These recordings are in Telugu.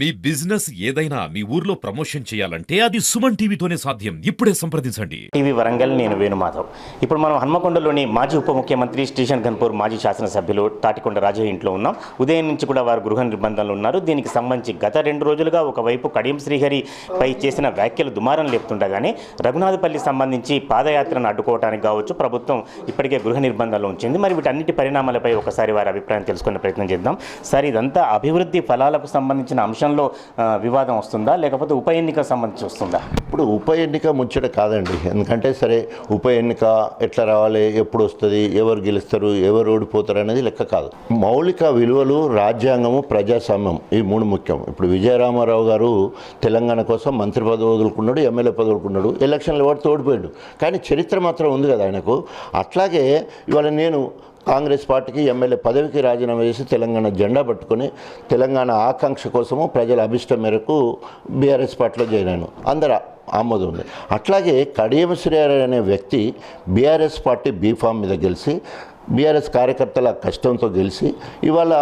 మీ బిజినెస్ ఏదైనా మీ ఊర్లో ప్రమోషన్ చేయాలంటే అది సుమన్ టీవీతోనే సాధ్యం. ఇప్పుడే సంప్రదించండి. టీవీ వరంగల్ నేను వేణుమాధవ్. ఇప్పుడు మనం హన్మకొండలోని మాజీ ఉప ముఖ్యమంత్రి స్టేషన్ గన్పూర్ మాజీ శాసనసభ్యులు తాటికొండ రాజయ్య ఇంట్లో ఉన్నాం. ఉదయం నుంచి కూడా వారు గృహ నిర్బంధంలో ఉన్నారు. దీనికి సంబంధించి గత రెండు రోజులుగా ఒకవైపు కడియం శ్రీహరి పై చేసిన వ్యాఖ్యలు దుమారం లేపుతుండగానే రఘునాథపల్లి సంబంధించి పాదయాత్రను అడ్డుకోవడానికి కావచ్చు ప్రభుత్వం ఇప్పటికే గృహ నిర్బంధంలో ఉంచింది. మరి వీటన్నిటి పరిణామాలపై ఒకసారి వారి అభిప్రాయం తెలుసుకునే ప్రయత్నం చేద్దాం. సార్ ఇదంతా అభివృద్ధి ఫలాలకు సంబంధించిన అంశం విషయంలో వివాదం వస్తుందా? లేకపోతే ఉప ఎన్నిక సంబంధించి వస్తుందా? ఇప్పుడు ఉప ఎన్నిక ముచ్చట కాదండి. ఎందుకంటే సరే ఉప ఎన్నిక ఎట్లా రావాలి? ఎప్పుడు వస్తుంది? ఎవరు గెలుస్తారు? ఎవరు ఓడిపోతారు అనేది లెక్క కాదు. మౌలిక విలువలు రాజ్యాంగము ప్రజాస్వామ్యం ఈ మూడు ముఖ్యం. ఇప్పుడు విజయరామారావు గారు తెలంగాణ కోసం మంత్రి పదవి వదులుకున్నాడు ఎమ్మెల్యే పదవి వదులుకున్నాడు ఎలక్షన్లు వాడితో ఓడిపోయాడు కానీ చరిత్ర మాత్రం ఉంది కదా ఆయనకు. అట్లాగే ఇవాళ నేను కాంగ్రెస్ పార్టీకి ఎమ్మెల్యే పదవికి రాజీనామా చేసి తెలంగాణ జెండా పట్టుకొని తెలంగాణ ఆకాంక్ష కోసము ప్రజల అభిష్టం మేరకు బీఆర్ఎస్ పార్టీలో జాయిన్ అయ్యాను. అందరూ ఆమోదం ఉంది. అట్లాగే కడియం శ్రీహరి అనే వ్యక్తి బీఆర్ఎస్ పార్టీ బీఫామ్ మీద గెలిచి బీఆర్ఎస్ కార్యకర్తల కష్టంతో గెలిచి ఇవాళ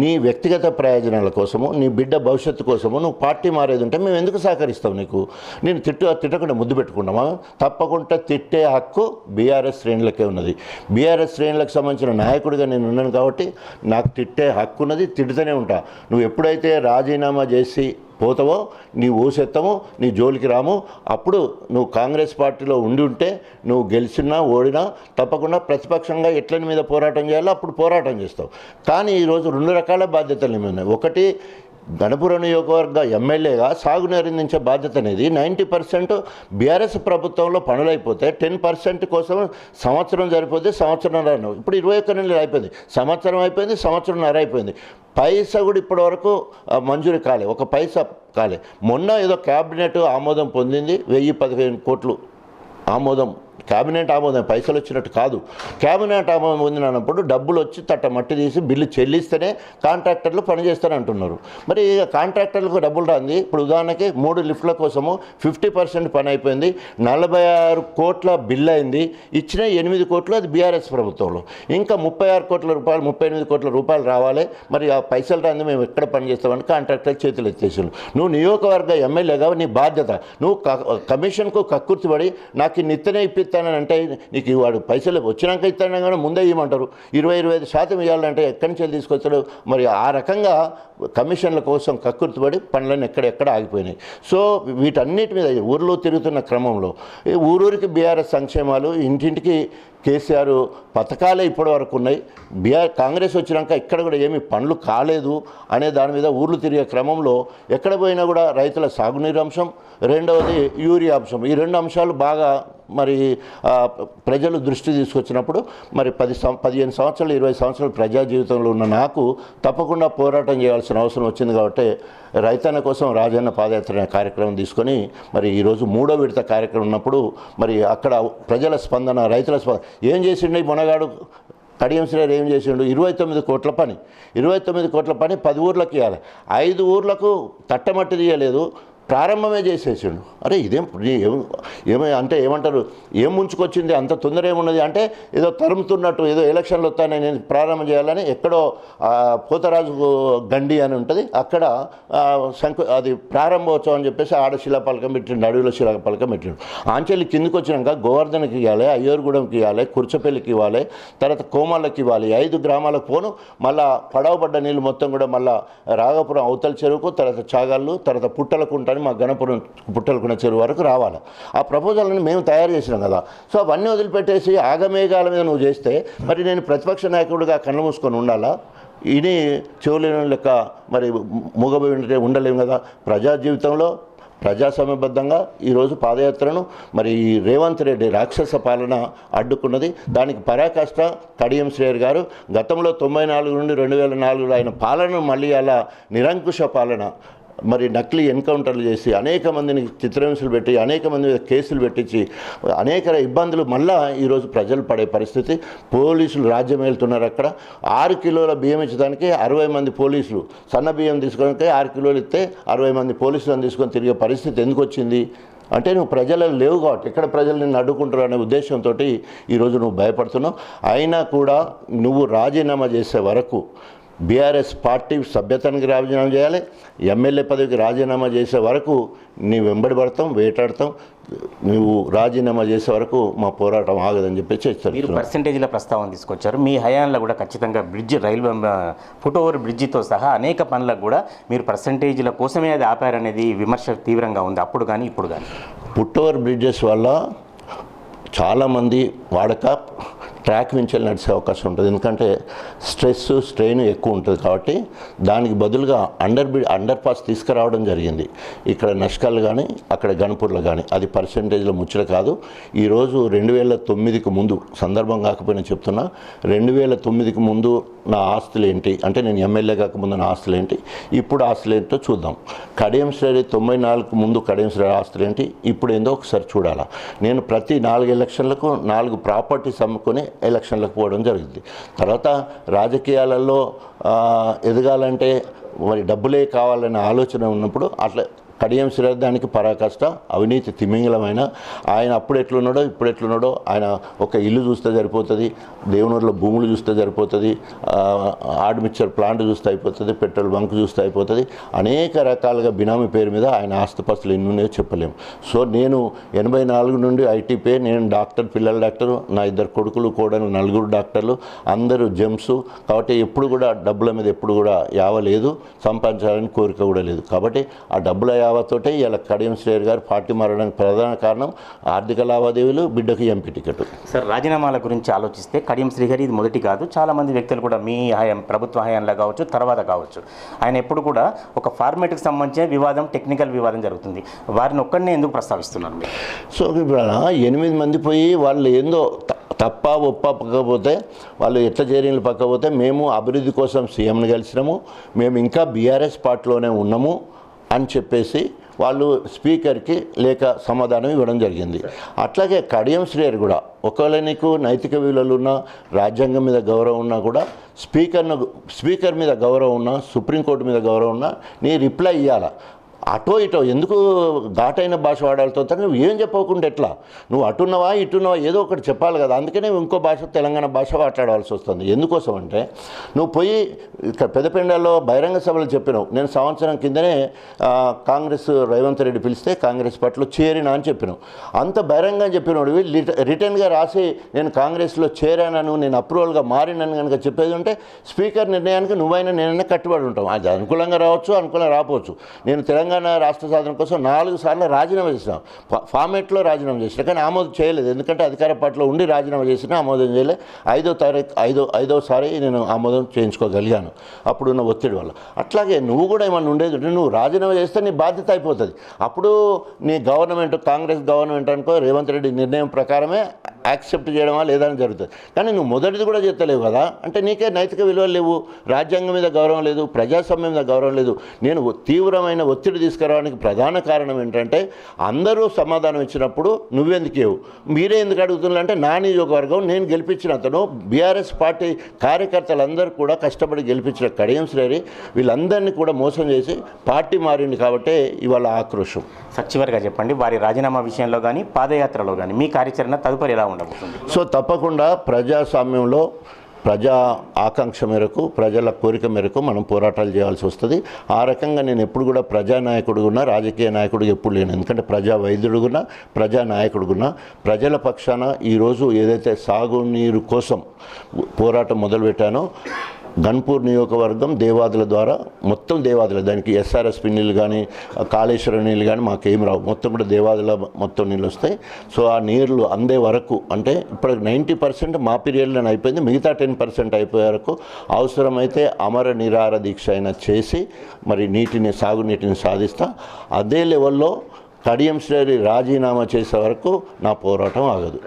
నీ వ్యక్తిగత ప్రయోజనాల కోసము నీ బిడ్డ భవిష్యత్తు కోసము నువ్వు పార్టీ మారేది ఉంటే మేము ఎందుకు సహకరిస్తాం నీకు? నేను తిట్టు తిట్టకుండా ముద్దు పెట్టుకున్నామా తప్పకుండా తిట్టే హక్కు బీఆర్ఎస్ శ్రేణులకే ఉన్నది. బీఆర్ఎస్ శ్రేణులకు సంబంధించిన నాయకుడిగా నేను ఉన్నాను కాబట్టి నాకు తిట్టే హక్కు ఉన్నది తిడుతూనే ఉంటా. నువ్వు ఎప్పుడైతే రాజీనామా చేసి పోతావో నీ ఊసెత్తమో నీ జోలికి రాము అప్పుడు నువ్వు కాంగ్రెస్ పార్టీలో ఉండి ఉంటే నువ్వు గెలిచినా ఓడినా తప్పకుండా ప్రతిపక్షంగా ఎట్లని మీద పోరాటం చేయాలో అప్పుడు పోరాటం చేస్తావు. కానీ ఈరోజు రెండు రకాల బాధ్యతలు ఏమి ఉన్నాయి ఒకటి గణపుర నియోజకవర్గ ఎమ్మెల్యేగా సాగునీరు అందించే బాధ్యత అనేది నైంటీ పర్సెంట్ బీఆర్ఎస్ ప్రభుత్వంలో పనులైపోతే టెన్ పర్సెంట్ కోసం సంవత్సరం సరిపోతే సంవత్సరం ఇప్పుడు ఇరవై ఒక్క నెలలు అయిపోయింది. సంవత్సరం అయిపోయింది సంవత్సరంన్నర అయిపోయింది. పైసా కూడా ఇప్పటి వరకు మంజూరు కాలే. ఒక పైసా కాలే. మొన్న ఏదో క్యాబినెట్ ఆమోదం పొందింది వెయ్యి పదిహేను కోట్లు ఆమోదం క్యాబినెట్ ఆమోదం పైసలు వచ్చినట్టు కాదు. క్యాబినెట్ ఆమోదం పొందినప్పుడు డబ్బులు వచ్చి తట్ట మట్టి తీసి బిల్లు చెల్లిస్తేనే కాంట్రాక్టర్లు పనిచేస్తారంటున్నారు మరి ఇక కాంట్రాక్టర్లకు డబ్బులు రాంది. ఇప్పుడు ఉదాహరణకి మూడు లిఫ్ట్ల కోసము ఫిఫ్టీ పర్సెంట్ పని అయిపోయింది. నలభై ఆరు కోట్ల బిల్ అయింది. ఇచ్చిన ఎనిమిది కోట్లు అది బీఆర్ఎస్ ప్రభుత్వంలో. ఇంకా ముప్పై ఆరు కోట్ల రూపాయలు ముప్పై ఎనిమిది కోట్ల రూపాయలు రావాలి. మరి ఆ పైసలు రాంది మేము ఎక్కడ పనిచేస్తామని కాంట్రాక్టర్ చేతులు ఎత్తేసాడు నువ్వు నియోజకవర్గ ఎమ్మెల్యేగా నీ బాధ్యత. నువ్వు కమిషన్కు కక్కుర్తిపడి నాకు ఇన్ని ఇప్పి ఇప్పిస్తానని అంటే నీకు వాడు పైసలు వచ్చినాక ఇస్తాను కానీ ముందే ఇవ్వమంటారు. ఇరవై ఇరవై ఐదు శాతం ఇవ్వాలంటే ఎక్కడి నుంచి తీసుకొస్తాడు? మరి ఆ రకంగా కమిషన్ల కోసం కక్కుర్తిపడి పనులన్నీ ఎక్కడెక్కడ ఆగిపోయినాయి. సో వీటన్నిటి మీద ఊర్లో తిరుగుతున్న క్రమంలో ఊరూరికి బీఆర్ఎస్ సంక్షేమాలు ఇంటింటికి కేసీఆర్ పథకాలే ఇప్పటి వరకు ఉన్నాయి. బీఆర్ కాంగ్రెస్ వచ్చినాక ఇక్కడ కూడా ఏమి పనులు కాలేదు అనే దాని మీద ఊర్లు తిరిగే క్రమంలో ఎక్కడ పోయినా కూడా రైతుల సాగునీరు అంశం రెండవది యూరియా అంశం. ఈ రెండు అంశాలు బాగా మరి ప్రజలు దృష్టి తీసుకొచ్చినప్పుడు మరి పది సం పదిహేను సంవత్సరాలు ఇరవై సంవత్సరాలు ప్రజా జీవితంలో ఉన్న నాకు తప్పకుండా పోరాటం చేయాల్సిన అవసరం వచ్చింది కాబట్టి రైతన్న కోసం రాజన్న పాదయాత్ర కార్యక్రమం తీసుకొని మరి ఈరోజు మూడో విడత కార్యక్రమం ఉన్నప్పుడు మరి అక్కడ ప్రజల స్పందన రైతుల స్పందన ఏం చేసిండే మొనగాడు? కడియం శ్రేయర్ ఏం చేసిండు? ఇరవై తొమ్మిది కోట్ల పని ఇరవై తొమ్మిది కోట్ల పని పది ఊర్లకు ఇవ్వాలి ఐదు ఊర్లకు తట్టమట్టి తీయలేదు. ప్రారంభమే చేసేసిండు. అరే ఇదేం ఏమై అంటే ఏమంటారు ఏం ముంచుకొచ్చింది? అంత తొందర ఏమున్నది? అంటే ఏదో తరుముతున్నట్టు ఏదో ఎలక్షన్లు వస్తానని నేను ప్రారంభం చేయాలని ఎక్కడో పోతరాజు గండి అని ఉంటుంది. అక్కడ శంకు అది ప్రారంభోత్సవం అని చెప్పేసి ఆడ శిలాపలకం పెట్టిండు అడవిలో శిలాపలకం పెట్టిండు. ఆంచెల్లి కిందికి వచ్చినాక గోవర్ధనకి ఇవ్వాలి అయ్యూరుగూడెంకి ఇవ్వాలి కుర్చపల్లికి ఇవ్వాలి తర్వాత కోమాలకి ఇవ్వాలి. ఐదు గ్రామాలకు పోను మళ్ళా పడవబడ్డ నీళ్ళు మొత్తం కూడా మళ్ళా రాఘపురం అవతల చెరువుకు తర్వాత చాగళ్ళు తర్వాత పుట్టలకు ఉంటాను మా గణపురం పుట్టలకున్న చెరువు వరకు రావాలి. ఆ ప్రపోజల్ని మేము తయారు చేసినాం కదా. సో అవన్నీ వదిలిపెట్టేసి ఆగమేఘాల మీద నువ్వు చేస్తే మరి నేను ప్రతిపక్ష నాయకుడిగా కళ్ళు మూసుకొని ఉండాలా? ఇని చెవులేని లెక్క మరి మూగబోయి ఉంటే ఉండలేము కదా? ప్రజా జీవితంలో ప్రజాస్వామ్యబద్ధంగా ఈరోజు పాదయాత్రను మరి ఈ రేవంత్ రెడ్డి రాక్షస పాలన అడ్డుకున్నది. దానికి పరాకాష్ట కడియం శ్రేయర్ గారు గతంలో తొంభై నాలుగు నుండి రెండు వేల నాలుగులో ఆయన పాలన మళ్ళీ అలా నిరంకుశ పాలన. మరి నకిలీ ఎన్కౌంటర్లు చేసి అనేక మందిని చిత్రహింసలు పెట్టి అనేక మంది మీద కేసులు పెట్టించి అనేక ఇబ్బందులు మళ్ళా ఈరోజు ప్రజలు పడే పరిస్థితి. పోలీసులు రాజ్యం వెళ్తున్నారు అక్కడ. ఆరు కిలోల బియ్యం ఇచ్చడానికి అరవై మంది పోలీసులు. సన్న బియ్యం తీసుకోవడానికి ఆరు కిలోలు ఇస్తే అరవై మంది పోలీసులను తీసుకొని తిరిగే పరిస్థితి ఎందుకు వచ్చింది అంటే నువ్వు ప్రజలు లేవు కాబట్టి ఎక్కడ ప్రజలు నిన్ను అడ్డుకుంటారు అనే ఉద్దేశంతో ఈరోజు నువ్వు భయపడుతున్నావు. అయినా కూడా నువ్వు రాజీనామా చేసే వరకు బీఆర్ఎస్ పార్టీ సభ్యతనికి రాజీనామా చేయాలి ఎమ్మెల్యే పదవికి రాజీనామా చేసే వరకు నీ వెంబడి పడతాం వేటాడతాం నువ్వు రాజీనామా చేసే వరకు మా పోరాటం ఆగదని చెప్పి మీరు హెచ్చరిస్తున్నాం పర్సంటేజ్ల ప్రస్తావన తీసుకొచ్చారు. మీ హయాంలో కూడా ఖచ్చితంగా బ్రిడ్జ్ రైల్వే ఫుట్ ఓవర్ బ్రిడ్జితో సహా అనేక పనులకు కూడా మీరు పర్సంటేజ్ల కోసమే అది ఆపారనేది విమర్శ తీవ్రంగా ఉంది. అప్పుడు కానీ ఇప్పుడు కానీ పుట్టోవర్ బ్రిడ్జెస్ వల్ల చాలామంది వాడక ట్రాక్ నుంచి వెళ్ళి నడిచే అవకాశం ఉంటుంది. ఎందుకంటే స్ట్రెస్ స్ట్రెయిన్ ఎక్కువ ఉంటుంది కాబట్టి దానికి బదులుగా అండర్ బ్రి అండర్ పాస్ తీసుకురావడం జరిగింది. ఇక్కడ నష్కాలు కానీ అక్కడ గణపూర్లో కానీ అది పర్సంటేజ్లో ముచ్చట కాదు. ఈరోజు రెండు వేల తొమ్మిదికి ముందు సందర్భం కాకపోయినా చెప్తున్నా రెండు వేల తొమ్మిదికి ముందు నా ఆస్తులు ఏంటి? అంటే నేను ఎమ్మెల్యే కాకముందు నా ఆస్తులు ఏంటి? ఇప్పుడు ఆస్తులు ఏంటో చూద్దాం. కడియం శ్రేణి తొంభై నాలుగు ముందు కడియం శ్రేణి ఆస్తులు ఏంటి? ఇప్పుడు ఏందో ఒకసారి చూడాలా. నేను ప్రతి నాలుగు ఎలక్షన్లకు నాలుగు ప్రాపర్టీస్ అమ్ముకొని ఎలక్షన్లకు పోవడం జరిగింది తర్వాత రాజకీయాలలో ఎదగాలంటే మరి డబ్బులే కావాలనే ఆలోచన ఉన్నప్పుడు అట్లా కడియం శ్రీదానికి పరాకాష్ట అవినీతి తిమింగలమైన ఆయన అప్పుడు ఎట్లున్నాడో ఇప్పుడు ఎట్లున్నాడో ఆయన ఒక ఇల్లు చూస్తే సరిపోతుంది దేవునూరులో భూములు చూస్తే సరిపోతుంది ఆ, ప్లాంట్ చూస్తే అయిపోతుంది పెట్రోల్ బంక్ చూస్తే అయిపోతుంది అనేక రకాలుగా బినామీ పేరు మీద ఆయన ఆస్తిపాస్తులు ఎన్ని చెప్పలేము. సో నేను ఎనభై నాలుగు నుండి ఐటీపీ నేను డాక్టర్ పిల్లల డాక్టరు నా ఇద్దరు కొడుకులు కూడా నలుగురు డాక్టర్లు అందరూ జెమ్స్. కాబట్టి ఎప్పుడు కూడా డబ్బుల మీద ఎప్పుడు కూడా యావ లేదు సంపాదించాలని కోరిక కూడా లేదు. కాబట్టి ఆ డబ్బుల యావతోటే ఇలా కడియం శ్రేయర్ గారు పార్టీ మారడానికి ప్రధాన కారణం ఆర్థిక లావాదేవీలు బిడ్డకు ఎంపీ టికెట్. సార్ రాజీనామాల గురించి ఆలోచిస్తే కడియం శ్రీహరి ఇది మొదటి కాదు. చాలా మంది వ్యక్తులు కూడా మీ హయాం ప్రభుత్వ హయాంలో కావచ్చు తర్వాత కావచ్చు. ఆయన ఎప్పుడు కూడా ఒక ఫార్మేట్కి సంబంధించిన వివాదం టెక్నికల్ వివాదం జరుగుతుంది. వారిని ఒక్కడినే ఎందుకు ప్రస్తావిస్తున్నారు సో ఇప్పుడు ఎనిమిది మంది పోయి వాళ్ళు ఏందో తప్ప ఒప్ప పక్కపోతే వాళ్ళు ఎట్లా చేరీలు పక్కపోతే మేము అభివృద్ధి కోసం సీఎంని కలిసినాము. మేము ఇంకా బీఆర్ఎస్ పార్టీలోనే ఉన్నాము. అని చెప్పేసి వాళ్ళు స్పీకర్కి లేక సమాధానం ఇవ్వడం జరిగింది. అట్లాగే కడియం శ్రేయర్ కూడా ఒకవేళ నీకు నైతిక విలువలు ఉన్నా రాజ్యాంగం మీద గౌరవం ఉన్నా కూడా స్పీకర్ను స్పీకర్ మీద గౌరవం ఉన్నా సుప్రీంకోర్టు మీద గౌరవం ఉన్నా నీ రిప్లై ఇవ్వాలా అటో ఇటో ఎందుకు ఘాటైన భాష వాడాలతో నువ్వు ఏం చెప్పకుండా ఎట్లా? నువ్వు అటున్నావా ఇటున్నావా ఏదో ఒకటి చెప్పాలి కదా. అందుకనే ఇంకో భాష తెలంగాణ భాష మాట్లాడవలసి వస్తుంది. ఎందుకోసం అంటే నువ్వు పోయి ఇక్కడ పెద్దపెండలో బహిరంగ సభలు చెప్పినావు. నేను సంవత్సరం కిందనే కాంగ్రెస్ రేవంత్ రెడ్డి పిలిస్తే కాంగ్రెస్ పార్టీలో చేరినా అని చెప్పినావు. అంత బహిరంగంగా చెప్పినాడు రిటర్న్గా రాసి నేను కాంగ్రెస్లో చేరానను నేను అప్రూవల్గా మారినను కనుక చెప్పేది ఉంటే స్పీకర్ నిర్ణయానికి నువ్వైనా నేనైనా కట్టుబడి ఉంటాం అది అనుకూలంగా రావచ్చు అనుకూలంగా రాకపోవచ్చు. నేను తెలంగాణ రాష్ట్ర సాధన కోసం నాలుగు సార్లు రాజీనామా చేసినాం. ఫార్మేట్లో రాజీనామా చేసిన కానీ ఆమోదం చేయలేదు. ఎందుకంటే అధికార పార్టీలో ఉండి రాజీనామా చేసినా ఆమోదం చేయలేదు ఐదో తారీఖు ఐదో ఐదోసారి నేను ఆమోదం చేయించుకోగలిగాను. అప్పుడున్న ఒత్తిడి వల్ల. అట్లాగే నువ్వు కూడా ఏమన్నా ఉండేది ఉంటే నువ్వు రాజీనామా చేస్తే నీ బాధ్యత అయిపోతుంది. అప్పుడు నీ గవర్నమెంట్ కాంగ్రెస్ గవర్నమెంట్ అనుకో రేవంత్ రెడ్డి నిర్ణయం ప్రకారమే యాక్సెప్ట్ చేయడమా లేదా అని జరుగుతుంది. కానీ నువ్వు మొదటిది కూడా చెప్తలేవు కదా. అంటే నీకే నైతిక విలువలు లేవు. రాజ్యాంగం మీద గౌరవం లేదు. ప్రజాస్వామ్యం మీద గౌరవం లేదు. నేను తీవ్రమైన ఒత్తిడి తీసుకురావడానికి ప్రధాన కారణం ఏంటంటే అందరూ సమాధానం ఇచ్చినప్పుడు నువ్వెందుకేవు మీరే ఎందుకు అడుగుతున్నారంటే నా నియోజకవర్గం నేను గెలిపించిన అతను బీఆర్ఎస్ పార్టీ కార్యకర్తలందరూ కూడా కష్టపడి గెలిపించిన కడియం శ్రేరి వీళ్ళందరినీ కూడా మోసం చేసి పార్టీ మారింది కాబట్టే ఇవాళ ఆక్రోషం. సచివర్గా చెప్పండి. వారి రాజీనామా విషయంలో కానీ పాదయాత్రలో కానీ మీ కార్యాచరణ తదుపరి ఎలా ఉండబోతుంది. సో తప్పకుండా ప్రజాస్వామ్యంలో ప్రజా ఆకాంక్ష మేరకు ప్రజల కోరిక మేరకు మనం పోరాటాలు చేయాల్సి వస్తుంది. ఆ రకంగా నేను ఎప్పుడు కూడా ప్రజానాయకుడుగున్నా రాజకీయ నాయకుడు ఎప్పుడు లేను. ఎందుకంటే ప్రజా వైద్యుడుగున్నా ప్రజానాయకుడుగున్నా ప్రజల పక్షాన ఈరోజు ఏదైతే సాగునీరు కోసం పోరాటం మొదలుపెట్టానో గన్పూర్ నియోజకవర్గం దేవాదుల ద్వారా మొత్తం దేవాదుల దానికి ఎస్ఆర్ఎస్పి నీళ్ళు కానీ కాళేశ్వర నీళ్ళు కానీ మాకేం రావు. మొత్తం కూడా దేవాదుల మొత్తం నీళ్ళు వస్తాయి. సో ఆ నీళ్ళు అందే వరకు అంటే ఇప్పుడు నైంటీ పర్సెంట్ మా పీరియడ్లోనే అయిపోయింది. మిగతా టెన్ పర్సెంట్ అయిపోయే వరకు అవసరమైతే అమర నిరార దీక్ష అయినా చేసి మరి నీటిని సాగునీటిని సాధిస్తా. అదే లెవెల్లో కడియం శ్రేణి రాజీనామా చేసే వరకు నా పోరాటం ఆగదు.